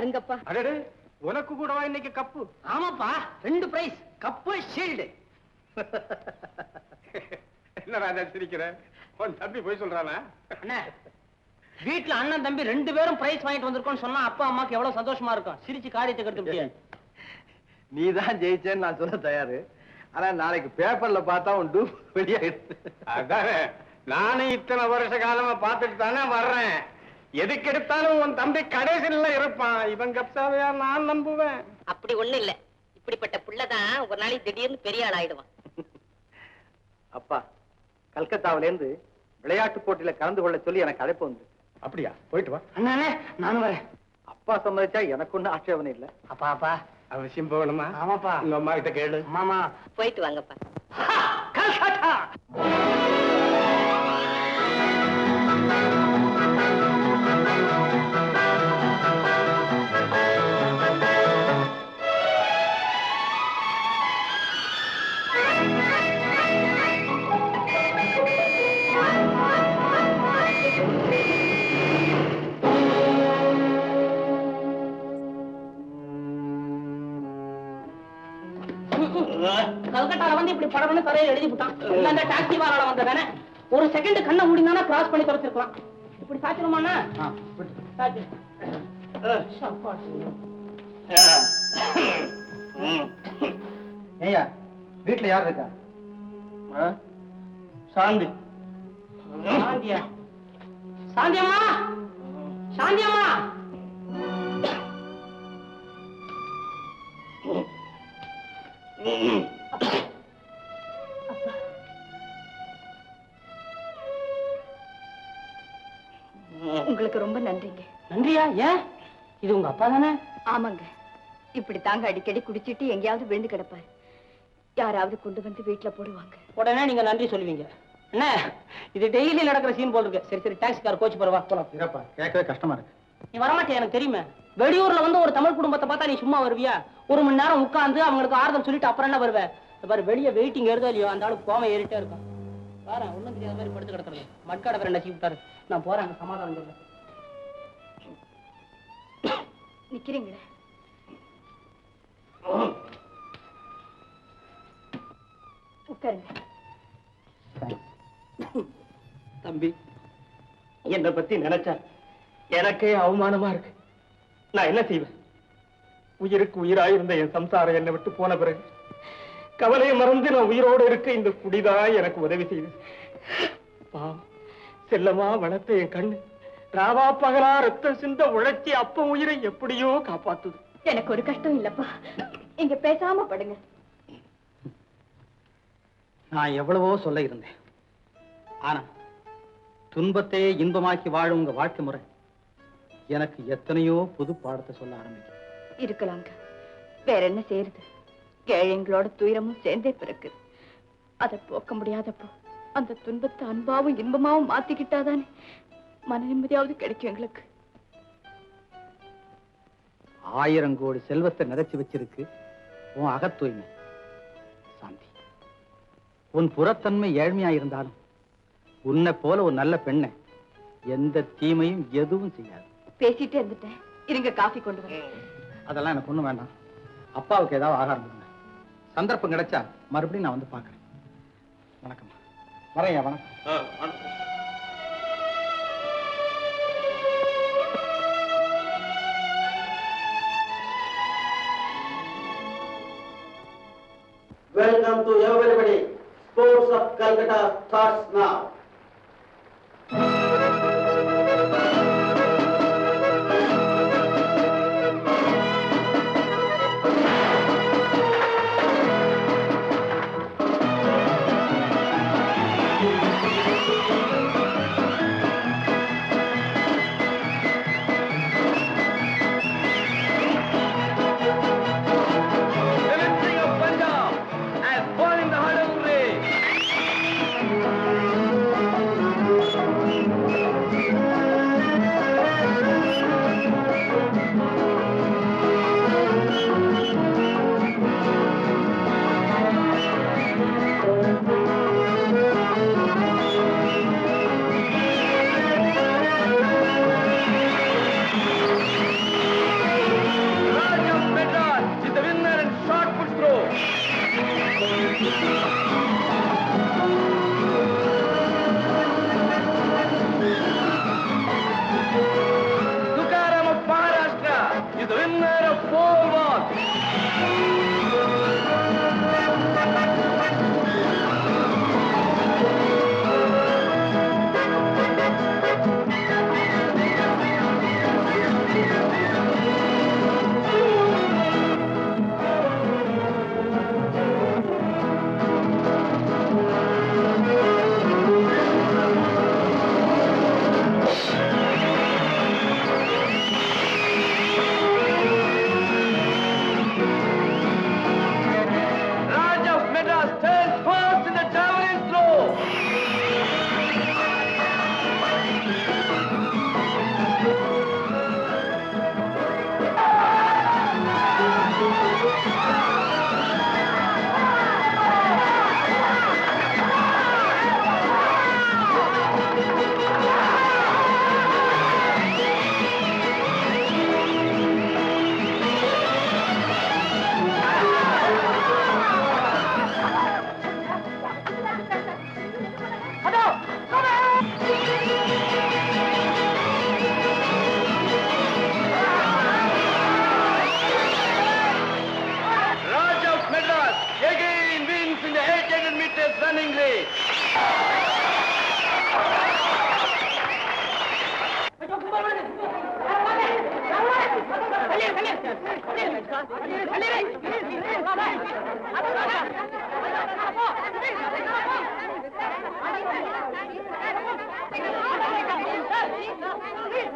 இருங்கப்பா அடடே உனக்கு கூடவா இன்னைக்கு கப்பு? ஆமாப்பா ரெண்டு பிரைஸ் கப்பு ஷீல்டு என்ன ராஜா சிரிக்கிற? உன் தம்பி போய் சொல்றானா? அண்ணே வீட்ல அண்ணன் தம்பி ரெண்டு பேரும் பிரைஸ் வாங்கிட்டு வந்திருக்கோம்னு சொன்னா அப்பா அம்மாக்கு எவ்வளவு சந்தோஷமா இருக்கும். சிரிச்சு காரியத்தை கெடுத்து முடியாது நீ தான் ஜெயிச்சேன்னு நான் சொல்ல தயாரு. ஆனா நாளைக்கு பேப்பர்ல பார்த்தா உன் டூப் வெளியாயிடுது. அதானே நானும் இத்தனை வருஷ காலமா பார்த்துட்டு தானே வர்றேன். எதுக்கு எடுத்தாலும் உன் தம்பி கடைசியில இருப்பான். இவன் கப்சாவையா நான் நம்புவேன். அப்படி ஒண்ணு இல்ல. இப்படிப்பட்ட புள்ளதான் ஒரு நாளைக்கு திடீர்னு பெரிய ஆள் ஆயிடுவான். அப்பா கல்கத்தாவில இருந்து விளையாட்டு போட்டியில கலந்து கொள்ள சொல்லி எனக்கு அழைப்பு வந்து அப்படியா? போயிட்டு வா. அண்ணே நானும் வரேன். அப்பா சம்மதிச்சா எனக்கு ஒன்றும் ஆட்சேபனை இல்லை. அப்பா அப்பா. அவசியம் போகணுமா? ஆமாப்பா. உங்க அம்மா கிட்ட கேளு. மாமா போயிட்டு வாங்கப்பா. கல்கத்தா! ஒரு செகண்ட் கண்ணை மூடினா கிராஸ் பண்ணி தொலைச்சிருக்கலாம் இப்படி சாத்திரமாண்ணா சாத்திரு ஏய்யா வீட்டுல யார் இருக்கா? சாந்தி. சாந்தியா. சாந்தியம்மா? சாந்தியம்மா? உங்களுக்கு நன்றியா ஏன்? இது உங்க அப்பா தானே? ஆமாங்க. இப்படி தாங்க அடிக்கடி குடிச்சிட்டு எங்கேயாவது விழுந்து கிடப்பாரு. யாராவது கொண்டு வந்து வீட்டுல போடுவாங்க. உடனே நீங்க நன்றி சொல்லுவீங்க. என்ன? இது டெய்லி நடக்கிற சீன் போல் இருக்கு. சரி சரி டாக்ஸி கார் கோச்சு போறவா? போலாம். இருப்பா கேட்கவே கஷ்டமா இருக்கு. நீ வரமாட்டே எனக்கு தெரியுமே? வெளியூர்ல வந்து ஒரு தமிழ் குடும்பத்தை பார்த்தா நீ சும்மா வருவியா? ஒரு மணி நேரம் உட்கார்ந்து அவங்களுக்கு ஆறுதல் சொல்லிட்டு அப்புறம் என்ன வருவ? இந்த பாரு வெளியே வெயிட்டிங் எழுதோ இல்லையோ அந்த ஆளு கோவம் ஏறிட்டே இருக்கும் பாரு ஒண்ணும் தெரியாத மாதிரி படுத்து கிடக்குறது மட்காட வேற நச்சு விட்டாரு? நான் போறேன் சமாதானம் சொல்ல நிக்கிறீங்களே? உட்காருங்க. தம்பி என்னை பத்தி நினைச்சா எனக்கே அவமானமா இருக்கு. நான் என்ன செய்வேன்? உயிருக்கு உயிராயிருந்த என் சம்சாரம் என்னை விட்டு போன பிறகு கவலையை மறந்து நான் உயிரோடு இருக்க இந்த குடிதான் எனக்கு உதவி செய்து. பாவம் செல்லமா வளர்த்த என் கண்ணு. ராவா பகலா ரத்தம் சிந்த உழைச்சி அப்ப உயிரை எப்படியோ காப்பாத்துது. எனக்கு ஒரு கஷ்டம் இல்லப்பா. இங்க பேசாம படுங்க. நான் எவ்வளவோ சொல்ல இருந்தேன். ஆனா துன்பத்தையே இன்பமாக்கி வாழும் உங்க வாழ்க்கை முறை எனக்கு எத்தனையோ புது பாடத்தை சொல்ல ஆரம்பிக்கும் இருக்கலாங்க வேற என்ன செய்யறது? ஏழைங்களோட துயரமும் சேர்ந்தே பிறகு அதை போக்க முடியாதப்போ அந்த துன்பத்தை அன்பாவும் இன்பமாவும் மாத்திக்கிட்டாதானே? மன நிம்மதியாவது கிடைக்கும் எங்களுக்கு. ஆயிரம் கோடி செல்வத்தை நிறைச்சு வச்சிருக்கு. உன் அகத்தூய்மை. சாந்தி. உன் புறத்தன்மை ஏழ்மையா இருந்தாலும் உன்னை போல ஒரு நல்ல பெண்ணை எந்த தீமையும் எதுவும் செய்யாது. பேசிட்டே இருந்துட்டேன். இருங்க காஃபி கொண்டு வரேன். அதெல்லாம் எனக்கு ஒண்ணும் வேண்டாம். அப்பாவுக்கு ஏதாவது ஆகாரம் கொடுங்க. சந்தர்ப்பம் கிடைச்சா மறுபடியும் நான் வந்து பார்க்கறேன். வணக்கம். வரையா வணக்கம். Welcome to everybody. Sports of Calcutta starts now.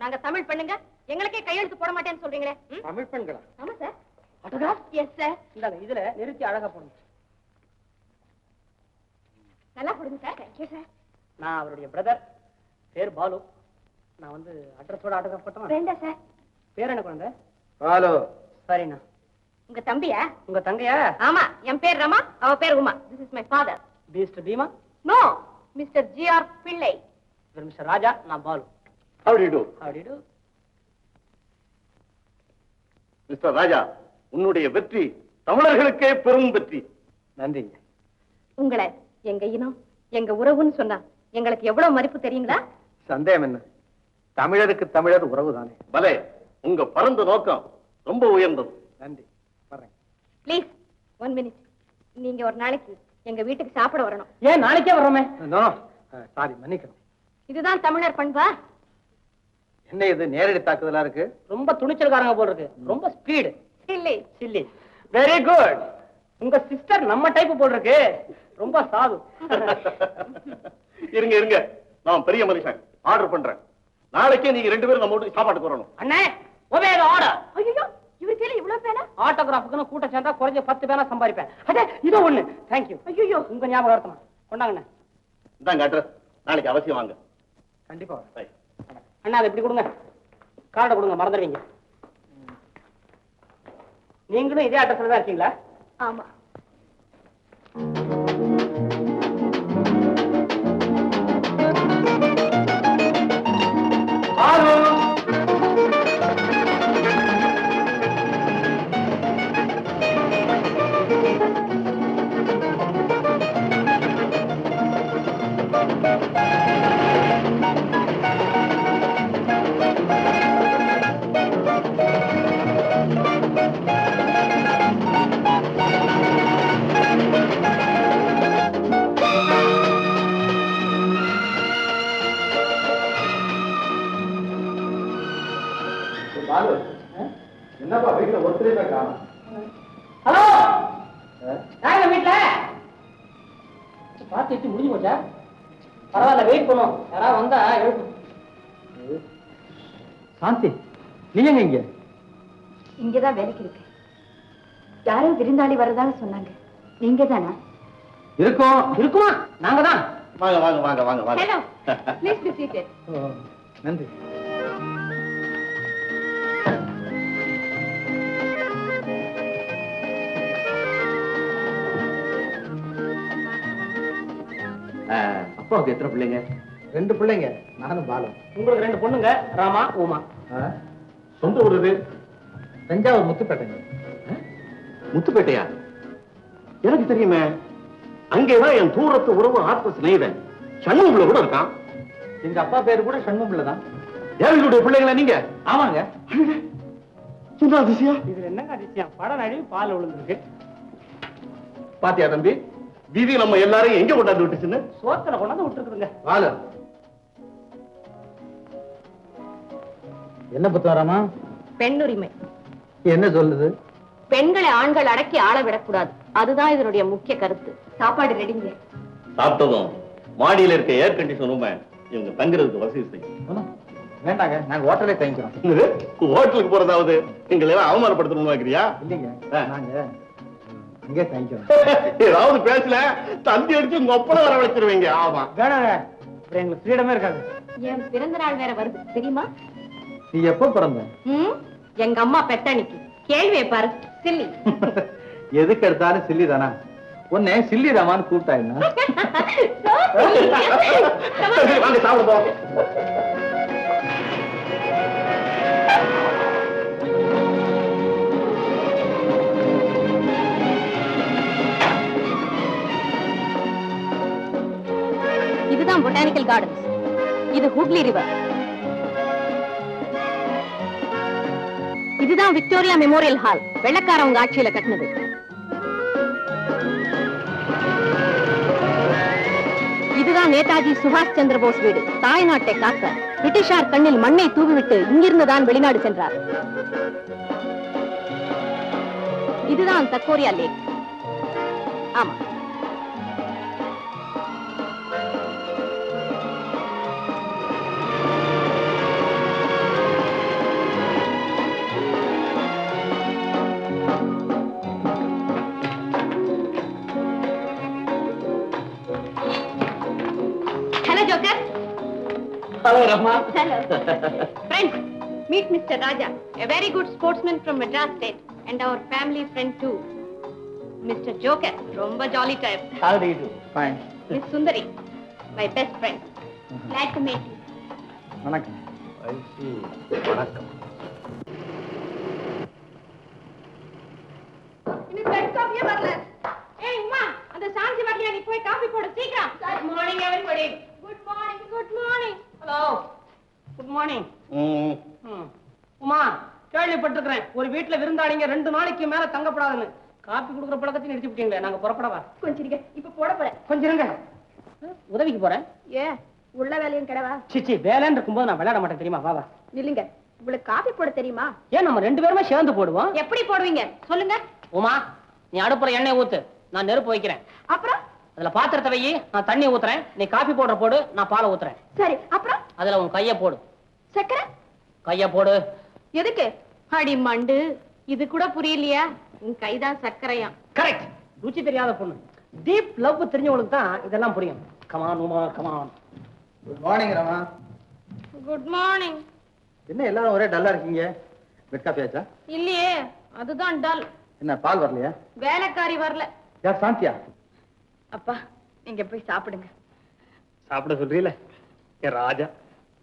நாங்க தமிழ் பெண்ணுங்க எங்களுக்கே கையெழுத்து போட மாட்டேன்னு சொல்றீங்களே? தமிழ் பெண்களா? ஆமா சார் ஆட்டோகிராஃப் எஸ் சார் இந்தாங்க இதுல நிறுத்தி அழகா போடுங்க. நல்லா போடுங்க சார் தேங்க்யூ சார் நான் அவருடைய பிரதர் பேர் பாலு. நான் வந்து அட்ரஸோட ஆட்டோகிராஃப் போட்டோமா வேண்டாம் சார் பேர் என்ன குழந்தை? ஹலோ சரிண்ணா. உங்க தம்பியா? உங்க தங்கையா? ஆமா என் பேர் ரமா அவ பேர் Uma. This is my father mister Bhima? No mister G R Pillai mister Raja நான் Balu. How do you do? How do you do? Mister Raja உன்னுடைய வெற்றி தமிழர்களுக்கே பெரும் வெற்றி. நன்றிங்க. உங்களை எங்க இனம் எங்க உறவுன்னு சொன்னா எங்களுக்கு எவ்வளவு மதிப்பு தெரியுங்களா? சந்தேகம் என்ன? தமிழருக்கு தமிழர் உறவு தானே பலே உங்க பரந்த நோக்கம் ரொம்ப உயர்ந்தது. நன்றி. வர்றேன் ப்ளீஸ் ஒன் மினிட் நீங்க ஒரு நாளைக்கு எங்க வீட்டுக்கு சாப்பிட வரணும். ஏன் நாளைக்கே வர்றோமே? நோ. சாரி மன்னிக்கணும். இதுதான் தமிழர் பண்பா? என்ன இது நேரடி தாக்குதலா இருக்கு? ரொம்ப துணிச்சல்காரங்க போல் இருக்கு. ரொம்ப ஸ்பீடு இல்லை சில்லி. வெரி குட் உங்க சிஸ்டர் நம்ம டைப் போல் இருக்கு. ரொம்ப சாது. இருங்க இருங்க. நான் பெரிய மனுஷன். ஆர்டர் பண்றேன். நாளைக்கே நீங்க ரெண்டு பேரும் நம்ம வீட்டுக்கு சாப்பாட்டுக்கு வரணும். அண்ணே ஒபே ஆர்டர் ஐயோ இவரு கையில இவ்வளவு பேனா ஆட்டோகிராஃபுக்குன்னு கூட்டம் சேர்ந்தா குறைஞ்ச பத்து பேனா சம்பாதிப்பேன். அடே இதோ ஒண்ணு. தேங்க்யூ ஐயோ உங்க ஞாபகம் கொண்டாங்கண்ணே. இந்தாங்க அட்ரஸ் நாளைக்கு அவசியம் வாங்க. கண்டிப்பா. அண்ணா அதை இப்படி கொடுங்க. கார்டை கொடுங்க மறந்துடுவீங்க. நீங்களும் இதே அட்ரஸ்ல தான் இருக்கீங்களா? ஆமா. எட்டு முடிஞ்சு போச்சா? பரவாயில்ல வெயிட் பண்ணுவோம். யாராவது வந்தா எழுப்பு. சாந்தி நீங்க இங்க? இங்கதான் வேலைக்கு இருக்கு. யாரோ விருந்தாளி வர்றதாக சொன்னாங்க. நீங்க தானா இருக்கோம். இருக்குமா? நாங்க தான் வாங்க வாங்க வாங்க வாங்க. ஹலோ வாங்க ப்ளீஸ் பி சீட்டட் ஓ, நன்றி. அப்பாவுக்கு எத்தனை பிள்ளைங்க? ரெண்டு பிள்ளைங்க நானும் பாலு. உங்களுக்கு ரெண்டு பொண்ணுங்க ராமா உமா. சொந்த ஊர் இது தஞ்சாவூர் முத்துப்பேட்டைங்க. முத்துப்பேட்டையா? எனக்கு தெரியுமே அங்கேதான் என் தூரத்து உறவு ஆத்ம சிநேகிதன். சண்முகத்துல கூட இருக்கான். எங்க அப்பா பேரு கூட சண்முகம்ல தான். பிள்ளைங்களா நீங்க? ஆமாங்க. என்ன அதிசயம் இதுல என்னங்க அதிசயம்? படம் நழுவி பால் விழுந்திருக்கு. பாத்தியா தம்பி? வீதி நம்ம எல்லாரையும் எங்க கொண்டாந்து விட்டுச்சுன்னு? சோத்துல கொண்டாந்து விட்டுருக்குதுங்க. பாலு என்ன புத்தகராமா பெண்ணுரிமை. என்ன சொல்லுது? பெண்களை ஆண்கள் அடக்கி ஆள விடக்கூடாது. அதுதான் இதனுடைய முக்கிய கருத்து. சாப்பாடு ரெடிங்க. சாப்பிட்டதும் மாடியில இருக்க ஏர் கண்டிஷன் ரூம இவங்க தங்குறதுக்கு வசதி செய்யும். வேண்டாங்க நாங்க ஹோட்டலே தங்கிக்கிறோம்? ஹோட்டலுக்கு போறதாவது எங்களை எல்லாம் அவமானப்படுத்தணும்னு வைக்கிறியா இல்லைங்க. நாங்க அங்கே ஏதாவது பேசல தந்தி அடிச்சு உங்க ஒப்பனை வர வச்சிருவீங்க. ஆமா. வேணாங்க அப்புறம் எங்களுக்கு ஃப்ரீடமே இருக்காது. என் பிறந்த நாள் வேற வருது தெரியுமா? நீ எப்போ பிறந்த? ம்? எங்க அம்மா பெத்தனிக்கு கேள்வியை பாரு சில்லி. எதுக்கு எடுத்தாலும் சில்லி தானா உன்னை சில்லி ராமான்னு கூப்பிட்டா என்ன வாங்க இது ஹூக்லி ரிவர் இதுதான் விக்டோரியா மெமோரியல் ஹால் வெள்ளக்காரவங்க ஆட்சியில கட்டினது. இதுதான் நேதாஜி சுபாஷ் சந்திர போஸ் வீடு. தாய்நாட்டை காக்க பிரிட்டிஷார் கண்ணில் மண்ணை தூவிவிட்டு இங்கிருந்து தான் வெளிநாடு சென்றார். இதுதான் தக்கோரியா லேக் ஆமா. Hello Rama Hello. Friends, meet Mr. Raja, a very good sportsman from Madras State, and our family friend too. Mr. Joker, ரொம்ப jolly type. How do you do? Fine. Miss Sundari, my best friend. Glad to meet you. வணக்கம் வணக்கம் இன்னும் bed காஃபியே வரல. ஏய் உமா, அந்த சாந்தி வரலையா? நீ போய் காஃபி போடு சீக்கிரம். Good morning everybody. Good morning, good morning. Hello good morning Uma கேள்விப்பட்டிருக்கிறேன். ஒரு வீட்டுல விருந்தாளிங்க ரெண்டு நாளைக்கு மேல தங்கப்படாதுன்னு. காப்பி கொடுக்குற பழக்கத்தையும் நிறுத்தி விட்டீங்களே நாங்க புறப்படவா? கொஞ்சம் இப்ப போட போறேன். கொஞ்சம் இருங்க உதவிக்கு போறேன். ஏ, உள்ள வேலையும் கிடவா? சிச்சி வேலைன்னு இருக்கும்போது நான் விளையாட மாட்டேன் தெரியுமா? வா வா. நில்லுங்க. உங்களுக்கு காஃபி போட தெரியுமா? ஏன் நம்ம ரெண்டு பேருமே சேர்ந்து போடுவோம்? எப்படி போடுவீங்க? சொல்லுங்க. உமா நீ அடுப்புல எண்ணெய் ஊத்து. நான் நெருப்பு வைக்கிறேன். அப்புறம்? அதுல பாத்திரத்தை வை நான் தண்ணி ஊத்துறேன். நீ காபி போடுற போடு நான் பாலை ஊத்துறேன். சரி அப்புறம்? அதுல உன் கைய போடு. சக்கரை? கைய போடு. எதுக்கு? அடி மண்டு இது கூட புரியலையா. உன் கைதான் சக்கரையா. கரெக்ட் ருச்சி தெரியாத பொண்ணு. டீப் லவ் தெரிஞ்சவங்களுக்கு தான் இதெல்லாம் புரியும். Come on Uma come on good morning Rama good morning என்ன எல்லாரும் ஒரே டல்லா இருக்கீங்க? பெட் காஃபி ஆச்சா? இல்லையே அதுதான் டல் என்ன பால் வரலையா? வேலைக்காரி வரல. யார் சாந்தியா? அப்பா நீங்க போய் சாப்பிடுங்க. சாப்பிட சொல்றீல? என் ராஜா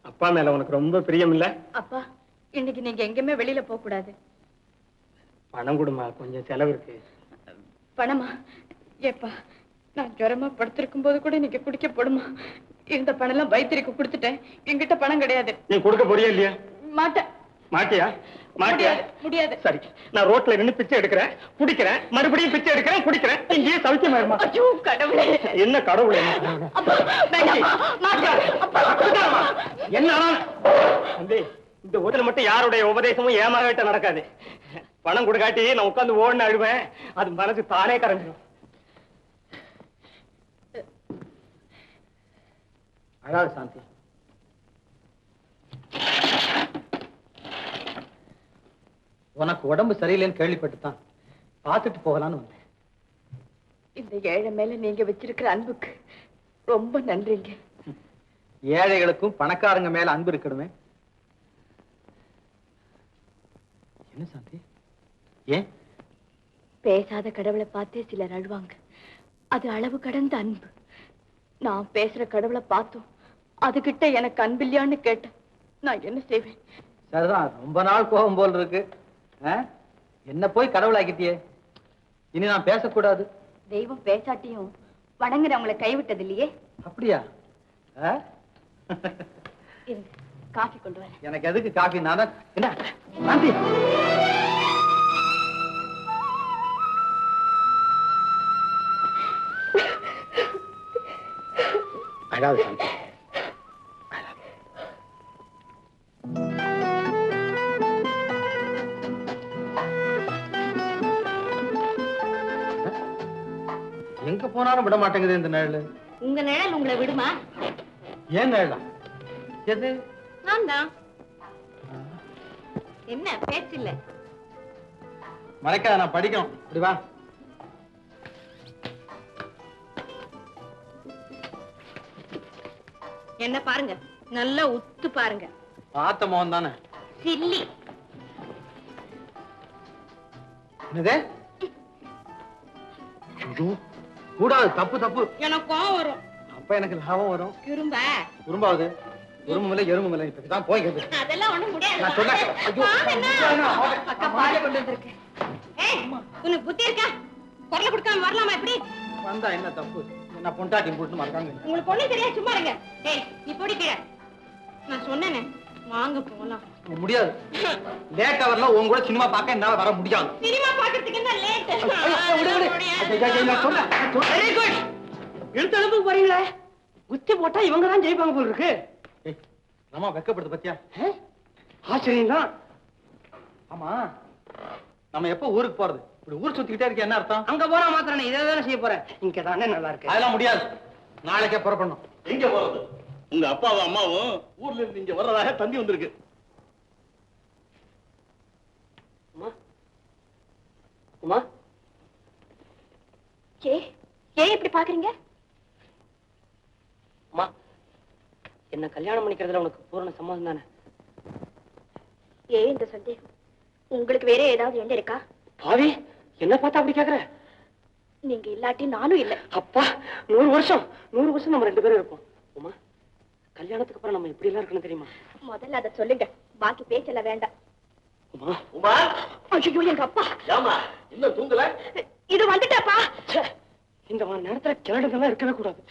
அப்பா மேல உனக்கு ரொம்ப பிரியம் இல்ல அப்பா இன்னைக்கு நீங்க எங்கேயுமே வெளியில போக கூடாது பணம் கொடுமா கொஞ்சம் செலவு இருக்கு. பணமா? ஏப்பா நான் ஜுரமா படுத்திருக்கும் போது கூட நீங்க குடிக்க போடுமா? இருந்த பணம் எல்லாம் வைத்திரிக்கு கொடுத்துட்டேன். என்கிட்ட பணம் கிடையாது. நீ கொடுக்க போறியா இல்லையா? மாட்டேன். மாட்டியா? மாட்டியா? முடியாது சரி நான் ரோட்ல நின்னு பிச்சை எடுக்கிறேன் குடிக்கிறேன் மறுபடியும் பிச்சை எடுக்கிறேன் குடிக்கிறேன். இங்கேயே சௌக்கியமா இருமா? ஐயோ கடவுளே. என்ன கடவுளே? என்ன தம்பி இந்த ஊர்ல மட்டும் யாருடைய உபதேசமும் ஏமாகிட்ட நடக்காது. பணம் கொடுக்காட்டி நான் உட்கார்ந்து ஓடுன்னு அழுவேன். அது மனசு தானே கரைஞ்சிடும் அழாது சாந்தி. உனக்கு உடம்பு சரியில்லைன்னு கேள்விப்பட்டு தான் பார்த்துட்டு போகலான்னு வந்தேன். இந்த ஏழை மேல நீங்க வச்சிருக்கிற அன்புக்கு ரொம்ப நன்றிங்க. ஏழைகளுக்கும் பணக்காரங்க மேல அன்பு இருக்கணுமே. என்ன சாந்தி? ஏன்? பேசாத கடவுளை பார்த்தே சிலர் அழுவாங்க. அது அளவு கடந்த அன்பு. நான் பேசுற கடவுளை பார்த்தோம். அதுகிட்ட எனக்கு அன்பில்லையான்னு கேட்டேன். நான் என்ன செய்வேன்? சரிதான் ரொம்ப நாள் கோபம் போல் இருக்கு? என்ன போய் கடவுளாக்கிட்டியே? இனி நான் பேசக்கூடாது. தெய்வம் பேசாட்டியும் வணங்குறவங்களை கைவிட்டது இல்லையே அப்படியா காஃபி கொண்டு வரேன். எனக்கு எதுக்கு காஃபி? நான் என்ன? அழாது சாந்தி. போனாலும் விட மாட்டேங்குது இந்த நிழல். உங்க நிழல் உங்களை விடுமா? ஏன் நிழலா? எது? நான் தான் என்ன பேச்சு இல்ல மறைக்காத நான் படிக்கணும். இப்படி வா. என்ன பாருங்க நல்லா உத்து பாருங்க. பார்த்த மோகன் தானே? சில்லி. என்னது? ஐயோ, கூடாது தப்பு தப்பு. எனக்கும் வரும். அப்ப எனக்கு லாபம் வரும். திரும்ப உரும்பாவது உரும்பு இல்லை எறும்பு இல்லை. இப்ப தான் போய்க்கிறது அதெல்லாம் ஒண்ணும் முடியாது. நான் சொன்னேன். ஐயோ, வாங்கண்ணா. அக்கா பாலை கொண்டு வந்திருக்கேன் ஏய், உனக்கு புத்தி இருக்கா? குரல கொடுக்காம வரலாமா எப்படி வந்தா என்ன தப்பு? என்ன பொண்டாட்டி போட்டு மறக்காங்க உங்களுக்கு ஒண்ணு தெரியாது சும்மா இருங்க. ஏய் நீ போடி கீழே. நான் சொன்னேனே. வாங்க போலாம். முடியாது. லேட் ஹவர்ல உன் கூட சினிமா பார்க்க என்னால வர முடியாது. சினிமா பாக்குறதுக்கு என்ன லேட். வெரி குட் எடுத்த அளவுக்கு போறீங்களே. குத்தி போட்டா இவங்க தான் ஜெயிப்பாங்க போல இருக்கு. ஏய், ரமா வெக்கப்படுது பத்தியா? ஆச்சரியம் தான் ஆமா. நம்ம எப்ப ஊருக்கு போறது? இப்படி ஊர் சுத்திக்கிட்டே இருக்க என்ன அர்த்தம்? அங்க போனா மாத்திரம் இதை தானே செய்ய போறேன். இங்க தானே நல்லா இருக்கு. அதெல்லாம் முடியாது. நாளைக்கே புறப்படணும். எங்க போறது? உங்க அப்பாவும் அம்மாவும் ஊர்ல இருந்து இங்க வர்றதாக தந்தி வந்திருக்கு. உமா உமா ஏ ஏன் இப்படி பாக்குறீங்க? அம்மா என்ன கல்யாணம் பண்ணிக்கிறதுல உனக்கு பூரண சம்மதம் தானே? ஏன் இந்த சந்தேகம். உங்களுக்கு வேற ஏதாவது எண்ணம் இருக்கா? பாவி என்ன பார்த்தா அப்படி கேக்குற? நீங்க இல்லாட்டி நானும் இல்ல. அப்பா நூறு வருஷம் நூறு வருஷம் நம்ம ரெண்டு பேரும் இருப்போம் கல்யாணத்துக்கு அப்புறம் நம்ம எப்படி எல்லாம் இருக்கணும் தெரியுமா? முதல்ல அதை சொல்லுங்க. பாக்கி பேச்செல்லாம் வேண்டாம். உமா. உமா. ஐயோ எங்க அப்பா. ஏமா இன்னும் தூங்கல? இது வந்துட்டாப்பா. இந்த மாதிரி நேரத்துல கிளடுங்கெல்லாம் இருக்கவே கூடாது.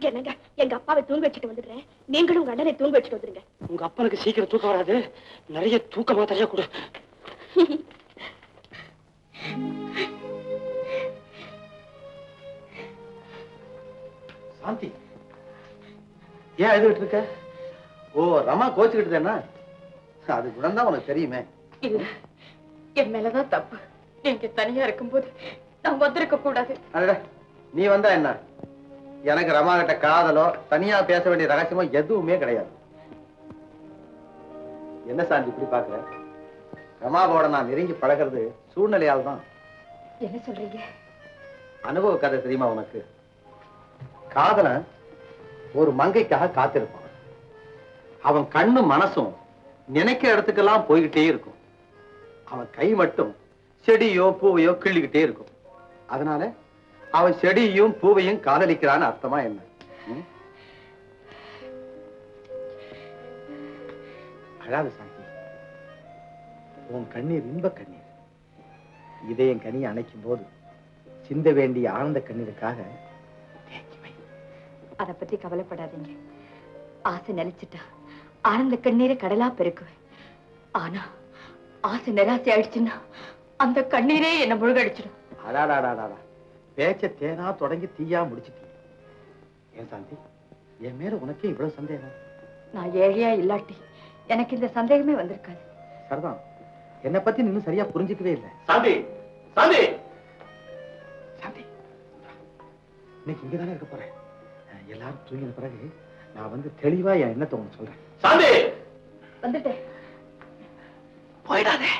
என்னங்க எங்க அப்பாவை தூங்க வச்சுட்டு வந்துடுறேன். நீங்களும் உங்க அண்ணனை தூங்க வச்சுட்டு வந்துருங்க உங்க அப்பனுக்கு சீக்கிரம் தூக்கம் வராது. நிறைய தூக்க மாத்திரையா கொடு. சாந்தி. ஏன் அழுதுகிட்டு இருக்க? ஓ ரமா கோச்சுக்கிட்டு என்ன? அது குணம் தான் உனக்கு தெரியுமே. இல்ல என் மேலதான் தப்பு. நீங்க தனியா இருக்கும்போது நான் வந்திருக்க கூடாது. அடடே, நீ வந்தா என்ன? எனக்கு ரமா கிட்ட காதலோ தனியா பேச வேண்டிய ரகசியமோ எதுவுமே கிடையாது. என்ன சாந்தி இப்படி பாக்குற ரமாவோட நான் நெருங்கி பழகிறது சூழ்நிலையால் தான் என்ன சொல்றீங்க? அனுபவ கதை தெரியுமா உனக்கு? காதலன் ஒரு மங்கைக்காக காத்திருப்பான். அவன் கண்ணு மனசும் நினைக்கிற இடத்துக்கெல்லாம் போய்கிட்டே இருக்கும். அவன் கை மட்டும் செடியோ பூவையோ கிள்ளிக்கிட்டே இருக்கும். அதனால அவன் செடியையும் பூவையும் காதலிக்கிறான்னு அர்த்தமா என்ன? அழாத சாந்தி உன் கண்ணீர் இன்ப கண்ணீர். இதயம் கனியை அணைக்கும் போது சிந்த வேண்டிய ஆனந்த கண்ணீருக்காக அத பத்தி கவலைப்படாதீங்க. ஆசை நிலைச்சிட்டா ஆனந்த கண்ணீரை கடலா பெருக்குவேன். ஆனா ஆசை நிராசை ஆயிடுச்சுன்னா அந்த கண்ணீரே என்ன முழுகடிச்சிடும். அடாடாடாடாடா. பேச்ச தேனா தொடங்கி தீயா முடிச்சிட்டீங்க. ஏன் சாந்தி? என் மேல உனக்கே இவ்வளவு சந்தேகம்? நான் ஏழையா இல்லாட்டி எனக்கு இந்த சந்தேகமே வந்திருக்காது. சரிதான் என்னை பத்தி இன்னும் சரியா புரிஞ்சுக்கவே இல்லை. சாந்தி! சாந்தி! சாந்தி இன்னைக்கு இங்கதானே இருக்க போறேன். எல்லாரும் தூங்கின பிறகு நான் வந்து தெளிவா என் எண்ணத்தை உனக்கு சொல்றேன். சாந்தி! வந்துட்டேன். போயிடாதே.